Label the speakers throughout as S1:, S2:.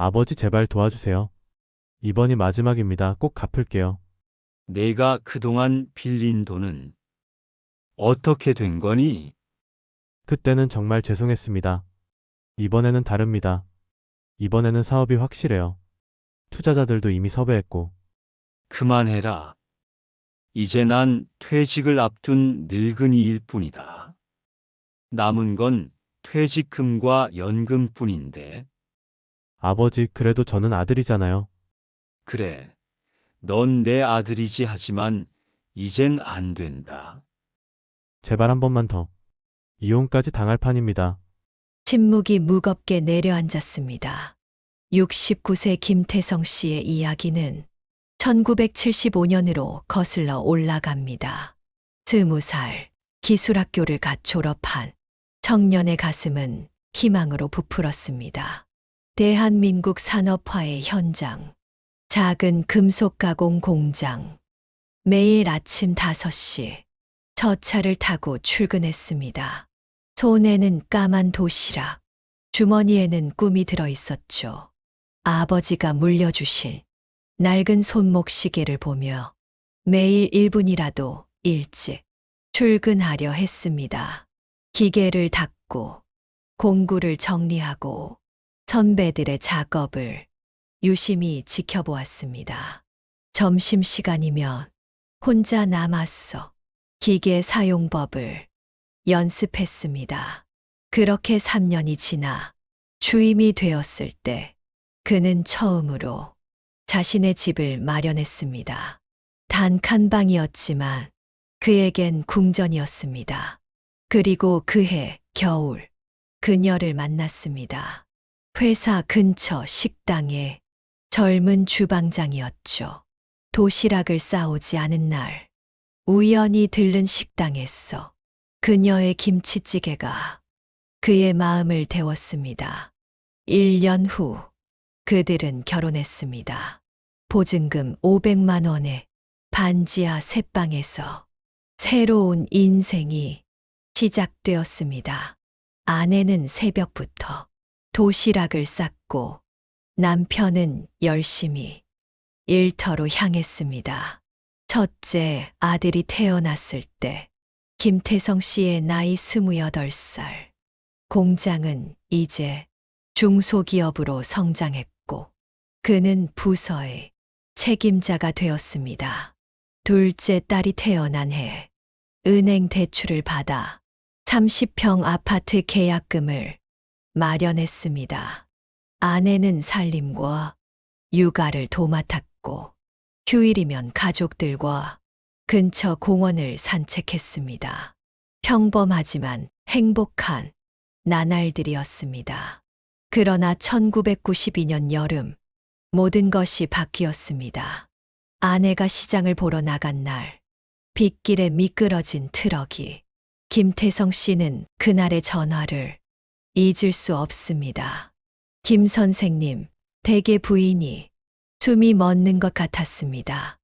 S1: 아버지 제발 도와주세요. 이번이 마지막입니다. 꼭 갚을게요.
S2: 내가 그동안 빌린 돈은 어떻게 된 거니?
S1: 그때는 정말 죄송했습니다. 이번에는 다릅니다. 이번에는 사업이 확실해요. 투자자들도 이미 섭외했고,
S2: 그만해라. 이제 난 퇴직을 앞둔 늙은이일 뿐이다. 남은 건 퇴직금과 연금뿐인데,
S1: 아버지, 그래도 저는 아들이잖아요.
S2: 그래. 넌 내 아들이지 하지만 이젠 안 된다.
S1: 제발 한 번만 더. 이혼까지 당할 판입니다.
S3: 침묵이 무겁게 내려앉았습니다. 69세 김태성 씨의 이야기는 1975년으로 거슬러 올라갑니다. 스무 살 기술학교를 갓 졸업한 청년의 가슴은 희망으로 부풀었습니다. 대한민국 산업화의 현장, 작은 금속 가공 공장, 매일 아침 5시 첫 차를 타고 출근했습니다. 손에는 까만 도시락, 주머니에는 꿈이 들어 있었죠. 아버지가 물려주신 낡은 손목 시계를 보며 매일 1분이라도 일찍 출근하려 했습니다. 기계를 닦고 공구를 정리하고 선배들의 작업을 유심히 지켜보았습니다. 점심시간이면 혼자 남았어 기계 사용법을 연습했습니다. 그렇게 3년이 지나 주임이 되었을 때 그는 처음으로 자신의 집을 마련했습니다. 단 칸 방이었지만 그에겐 궁전이었습니다. 그리고 그해 겨울 그녀를 만났습니다. 회사 근처 식당에 젊은 주방장이었죠. 도시락을 싸오지 않은 날 우연히 들른 식당에서 그녀의 김치찌개가 그의 마음을 데웠습니다. 1년 후 그들은 결혼했습니다. 보증금 500만 원에 반지하 새 방에서 새로운 인생이 시작되었습니다. 아내는 새벽부터 도시락을 쌌고 남편은 열심히 일터로 향했습니다. 첫째 아들이 태어났을 때 김태성 씨의 나이 28살. 공장은 이제 중소기업으로 성장했고 그는 부서의 책임자가 되었습니다. 둘째 딸이 태어난 해 은행 대출을 받아 30평 아파트 계약금을 마련했습니다. 아내는 살림과 육아를 도맡았고 휴일이면 가족들과 근처 공원을 산책했습니다. 평범하지만 행복한 나날들이었습니다. 그러나 1992년 여름 모든 것이 바뀌었습니다. 아내가 시장을 보러 나간 날 빗길에 미끄러진 트럭이 김태성 씨는 그날의 전화를 잊을 수 없습니다. 김 선생님, 대개 부인이 숨이 멎는 것 같았습니다.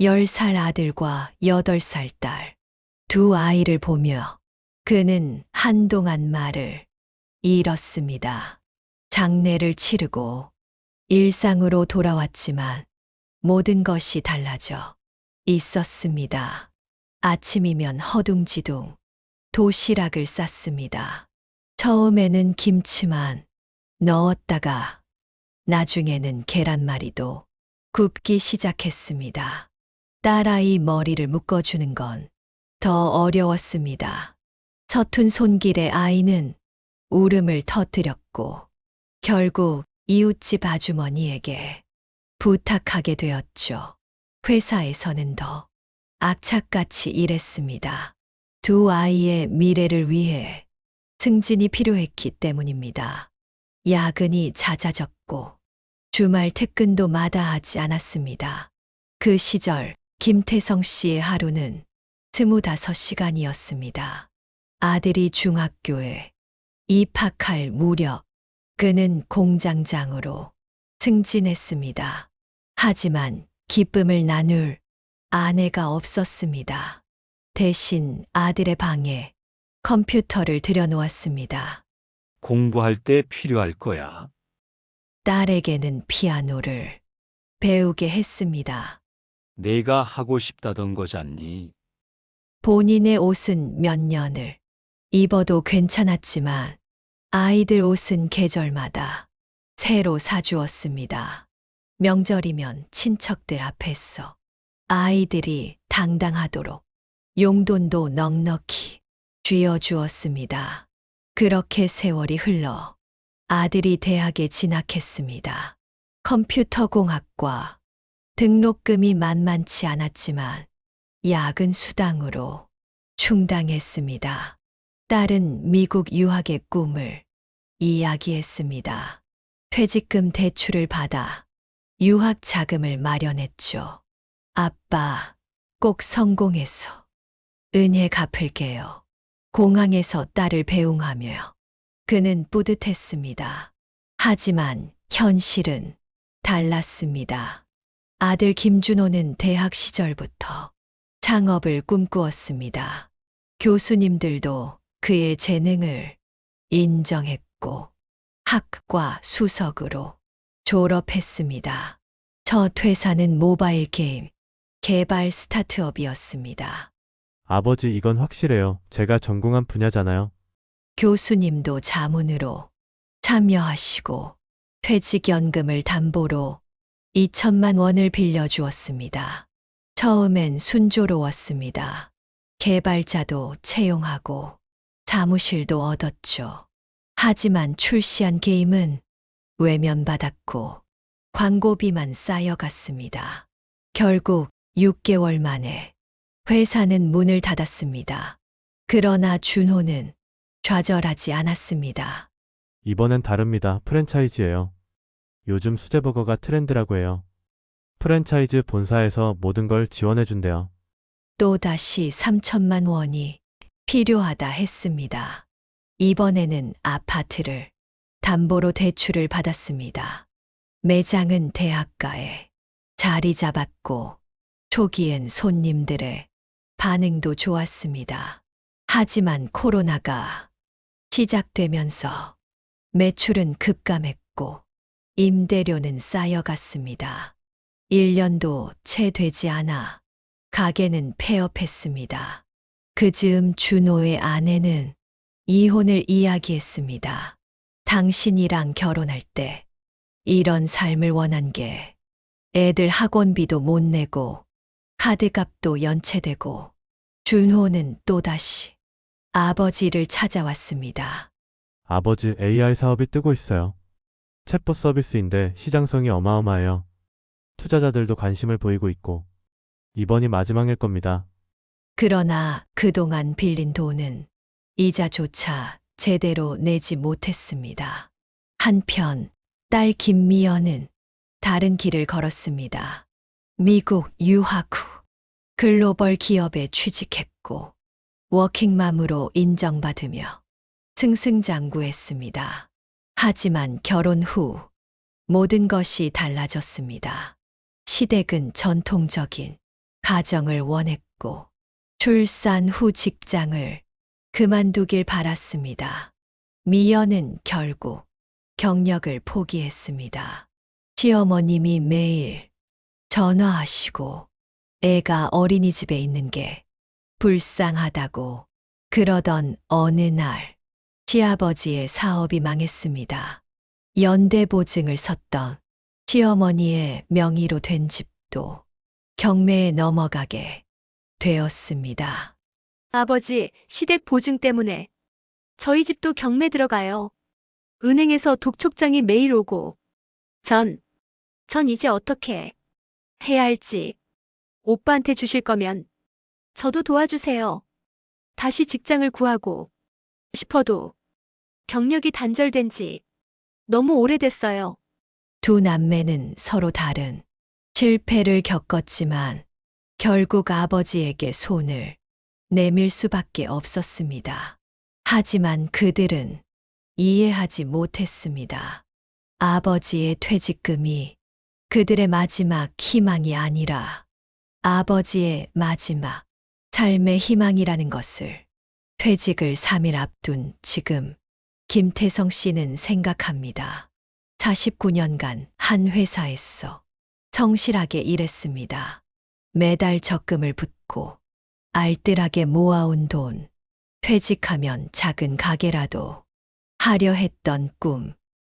S3: 10살 아들과 8살 딸, 두 아이를 보며 그는 한동안 말을 잃었습니다. 장례를 치르고 일상으로 돌아왔지만 모든 것이 달라져 있었습니다. 아침이면 허둥지둥 도시락을 쌌습니다. 처음에는 김치만 넣었다가 나중에는 계란말이도 굽기 시작했습니다. 딸아이 머리를 묶어주는 건 더 어려웠습니다. 서툰 손길의 아이는 울음을 터뜨렸고 결국 이웃집 아주머니에게 부탁하게 되었죠. 회사에서는 더 악착같이 일했습니다. 두 아이의 미래를 위해 승진이 필요했기 때문입니다. 야근이 잦아졌고 주말 퇴근도 마다하지 않았습니다. 그 시절 김태성 씨의 하루는 스무다섯 시간이었습니다. 아들이 중학교에 입학할 무렵 그는 공장장으로 승진했습니다. 하지만 기쁨을 나눌 아내가 없었습니다. 대신 아들의 방에 컴퓨터를 들여놓았습니다.
S2: 공부할 때 필요할 거야.
S3: 딸에게는 피아노를 배우게 했습니다.
S2: 내가 하고 싶다던 거잖니.
S3: 본인의 옷은 몇 년을 입어도 괜찮았지만 아이들 옷은 계절마다 새로 사주었습니다. 명절이면 친척들 앞에서 아이들이 당당하도록 용돈도 넉넉히 쥐어 주었습니다. 그렇게 세월이 흘러 아들이 대학에 진학했습니다. 컴퓨터공학과 등록금이 만만치 않았지만 야근 수당으로 충당했습니다. 딸은 미국 유학의 꿈을 이야기했습니다. 퇴직금 대출을 받아 유학 자금을 마련했죠. 아빠, 꼭 성공해서 은혜 갚을게요. 공항에서 딸을 배웅하며 그는 뿌듯했습니다. 하지만 현실은 달랐습니다. 아들 김준호는 대학 시절부터 창업을 꿈꾸었습니다. 교수님들도 그의 재능을 인정했고 학과 수석으로 졸업했습니다. 첫 회사는 모바일 게임 개발 스타트업이었습니다.
S1: 아버지 이건 확실해요. 제가 전공한 분야잖아요.
S3: 교수님도 자문으로 참여하시고 퇴직연금을 담보로 2천만 원을 빌려주었습니다. 처음엔 순조로웠습니다. 개발자도 채용하고 사무실도 얻었죠. 하지만 출시한 게임은 외면받았고 광고비만 쌓여갔습니다. 결국 6개월 만에 회사는 문을 닫았습니다. 그러나 준호는 좌절하지 않았습니다.
S1: 이번엔 다릅니다. 프랜차이즈예요. 요즘 수제버거가 트렌드라고 해요. 프랜차이즈 본사에서 모든 걸 지원해준대요.
S3: 또다시 3천만 원이 필요하다 했습니다. 이번에는 아파트를 담보로 대출을 받았습니다. 매장은 대학가에 자리 잡았고 초기엔 손님들의 반응도 좋았습니다. 하지만 코로나가 시작되면서 매출은 급감했고 임대료는 쌓여갔습니다. 1년도 채 되지 않아 가게는 폐업했습니다. 그 즈음 준호의 아내는 이혼을 이야기했습니다. 당신이랑 결혼할 때 이런 삶을 원한 게 애들 학원비도 못 내고 카드값도 연체되고 준호는 또다시 아버지를 찾아왔습니다.
S1: 아버지 AI 사업이 뜨고 있어요. 챗봇 서비스인데 시장성이 어마어마해요. 투자자들도 관심을 보이고 있고 이번이 마지막일 겁니다.
S3: 그러나 그동안 빌린 돈은 이자조차 제대로 내지 못했습니다. 한편 딸 김미연은 다른 길을 걸었습니다. 미국 유학 후 글로벌 기업에 취직했고 워킹맘으로 인정받으며 승승장구했습니다. 하지만 결혼 후 모든 것이 달라졌습니다. 시댁은 전통적인 가정을 원했고 출산 후 직장을 그만두길 바랐습니다. 미연은 결국 경력을 포기했습니다. 시어머님이 매일 전화하시고 애가 어린이집에 있는 게 불쌍하다고 그러던 어느 날 시아버지의 사업이 망했습니다. 연대보증을 섰던 시어머니의 명의로 된 집도 경매에 넘어가게 되었습니다.
S4: 아버지, 시댁 보증 때문에 저희 집도 경매 들어가요. 은행에서 독촉장이 매일 오고 전, 전 이제 어떻게 해야 할지 오빠한테 주실 거면 저도 도와주세요. 다시 직장을 구하고 싶어도 경력이 단절된 지 너무 오래됐어요.
S3: 두 남매는 서로 다른 실패를 겪었지만 결국 아버지에게 손을 내밀 수밖에 없었습니다. 하지만 그들은 이해하지 못했습니다. 아버지의 퇴직금이 그들의 마지막 희망이 아니라 아버지의 마지막 삶의 희망이라는 것을 퇴직을 3일 앞둔 지금 김태성 씨는 생각합니다. 49년간 한 회사에서 성실하게 일했습니다. 매달 적금을 붓고 알뜰하게 모아온 돈, 퇴직하면 작은 가게라도 하려 했던 꿈.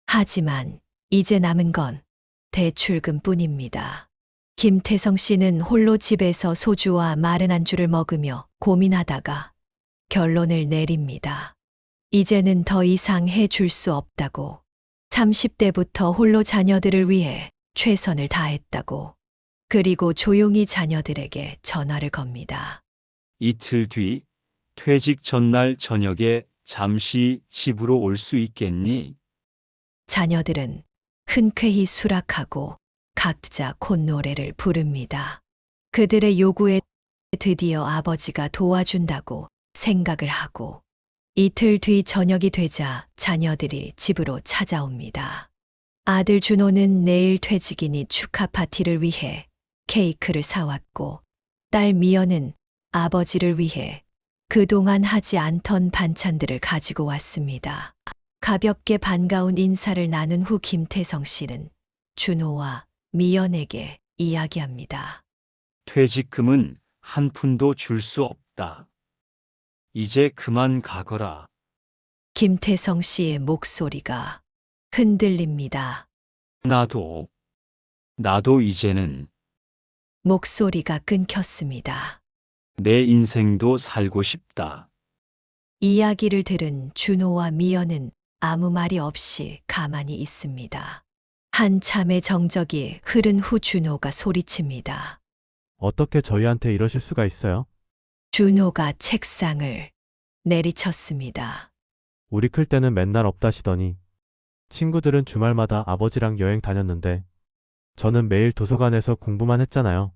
S3: 하지만 이제 남은 건 대출금 뿐입니다. 김태성 씨는 홀로 집에서 소주와 마른 안주를 먹으며 고민하다가 결론을 내립니다. 이제는 더 이상 해줄 수 없다고. 30대부터 홀로 자녀들을 위해 최선을 다했다고. 그리고 조용히 자녀들에게 전화를 겁니다.
S2: 이틀 뒤 퇴직 전날 저녁에 잠시 집으로 올 수 있겠니?
S3: 자녀들은 흔쾌히 수락하고 각자 콧노래를 부릅니다. 그들의 요구에 드디어 아버지가 도와준다고 생각을 하고 이틀 뒤 저녁이 되자 자녀들이 집으로 찾아옵니다. 아들 준호는 내일 퇴직이니 축하 파티를 위해 케이크를 사왔고 딸 미연은 아버지를 위해 그동안 하지 않던 반찬들을 가지고 왔습니다. 가볍게 반가운 인사를 나눈 후 김태성 씨는 준호와 미연에게 이야기합니다.
S2: 퇴직금은 한 푼도 줄 수 없다. 이제 그만 가거라.
S3: 김태성 씨의 목소리가 흔들립니다.
S2: 나도, 나도 이제는
S3: 목소리가 끊겼습니다.
S2: 내 인생도 살고 싶다.
S3: 이야기를 들은 준호와 미연은 아무 말이 없이 가만히 있습니다. 한참의 정적이 흐른 후 준호가 소리칩니다.
S1: 어떻게 저희한테 이러실 수가 있어요?
S3: 준호가 책상을 내리쳤습니다.
S1: 우리 클 때는 맨날 없다시더니 친구들은 주말마다 아버지랑 여행 다녔는데 저는 매일 도서관에서 공부만 했잖아요.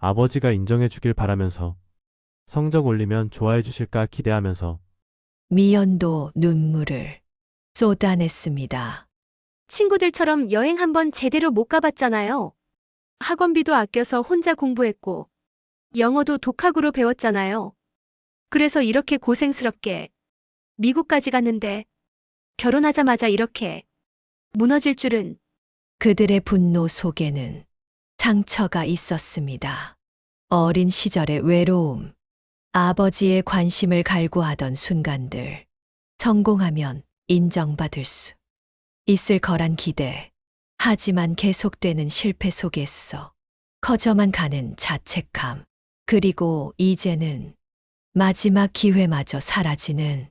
S1: 아버지가 인정해 주길 바라면서 성적 올리면 좋아해 주실까 기대하면서
S3: 미연도 눈물을 쏟아냈습니다.
S4: 친구들처럼 여행 한번 제대로 못 가봤잖아요. 학원비도 아껴서 혼자 공부했고, 영어도 독학으로 배웠잖아요. 그래서 이렇게 고생스럽게 미국까지 갔는데, 결혼하자마자 이렇게 무너질 줄은
S3: 그들의 분노 속에는 상처가 있었습니다. 어린 시절의 외로움, 아버지의 관심을 갈구하던 순간들, 성공하면 인정받을 수 있을 거란 기대, 하지만 계속되는 실패 속에서 커져만 가는 자책감, 그리고 이제는 마지막 기회마저 사라지는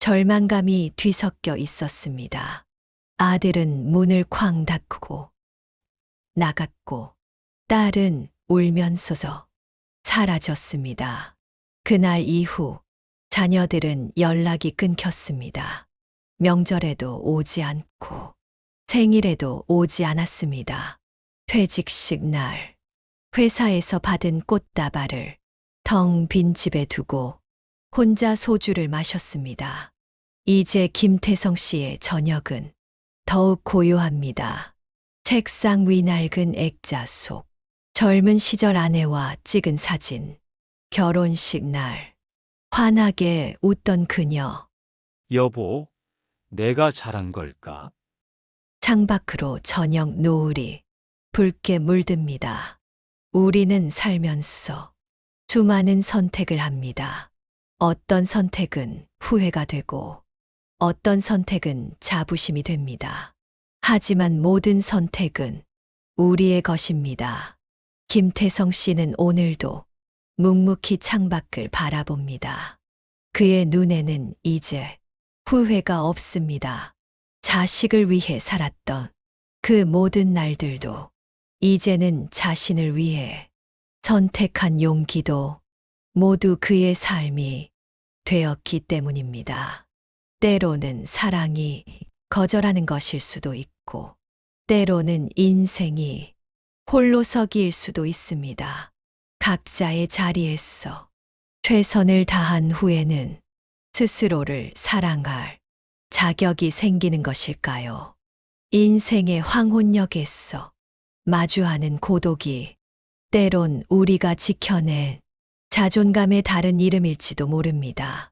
S3: 절망감이 뒤섞여 있었습니다. 아들은 문을 쾅 닫고 나갔고 딸은 울면서서 사라졌습니다. 그날 이후 자녀들은 연락이 끊겼습니다. 명절에도 오지 않고 생일에도 오지 않았습니다. 퇴직식 날 회사에서 받은 꽃다발을 텅 빈 집에 두고 혼자 소주를 마셨습니다. 이제 김태성 씨의 저녁은 더욱 고요합니다. 책상 위 낡은 액자 속 젊은 시절 아내와 찍은 사진 결혼식 날 환하게 웃던 그녀
S2: 여보, 내가 잘한 걸까?
S3: 창밖으로 저녁 노을이 붉게 물듭니다. 우리는 살면서 수많은 선택을 합니다. 어떤 선택은 후회가 되고 어떤 선택은 자부심이 됩니다. 하지만 모든 선택은 우리의 것입니다. 김태성 씨는 오늘도 묵묵히 창밖을 바라봅니다. 그의 눈에는 이제 후회가 없습니다. 자식을 위해 살았던 그 모든 날들도 이제는 자신을 위해 선택한 용기도 모두 그의 삶이 되었기 때문입니다. 때로는 사랑이 거절하는 것일 수도 있고, 때로는 인생이 홀로서기일 수도 있습니다. 각자의 자리에서 최선을 다한 후에는 스스로를 사랑할 자격이 생기는 것일까요? 인생의 황혼역에서 마주하는 고독이 때론 우리가 지켜낸 자존감의 다른 이름일지도 모릅니다.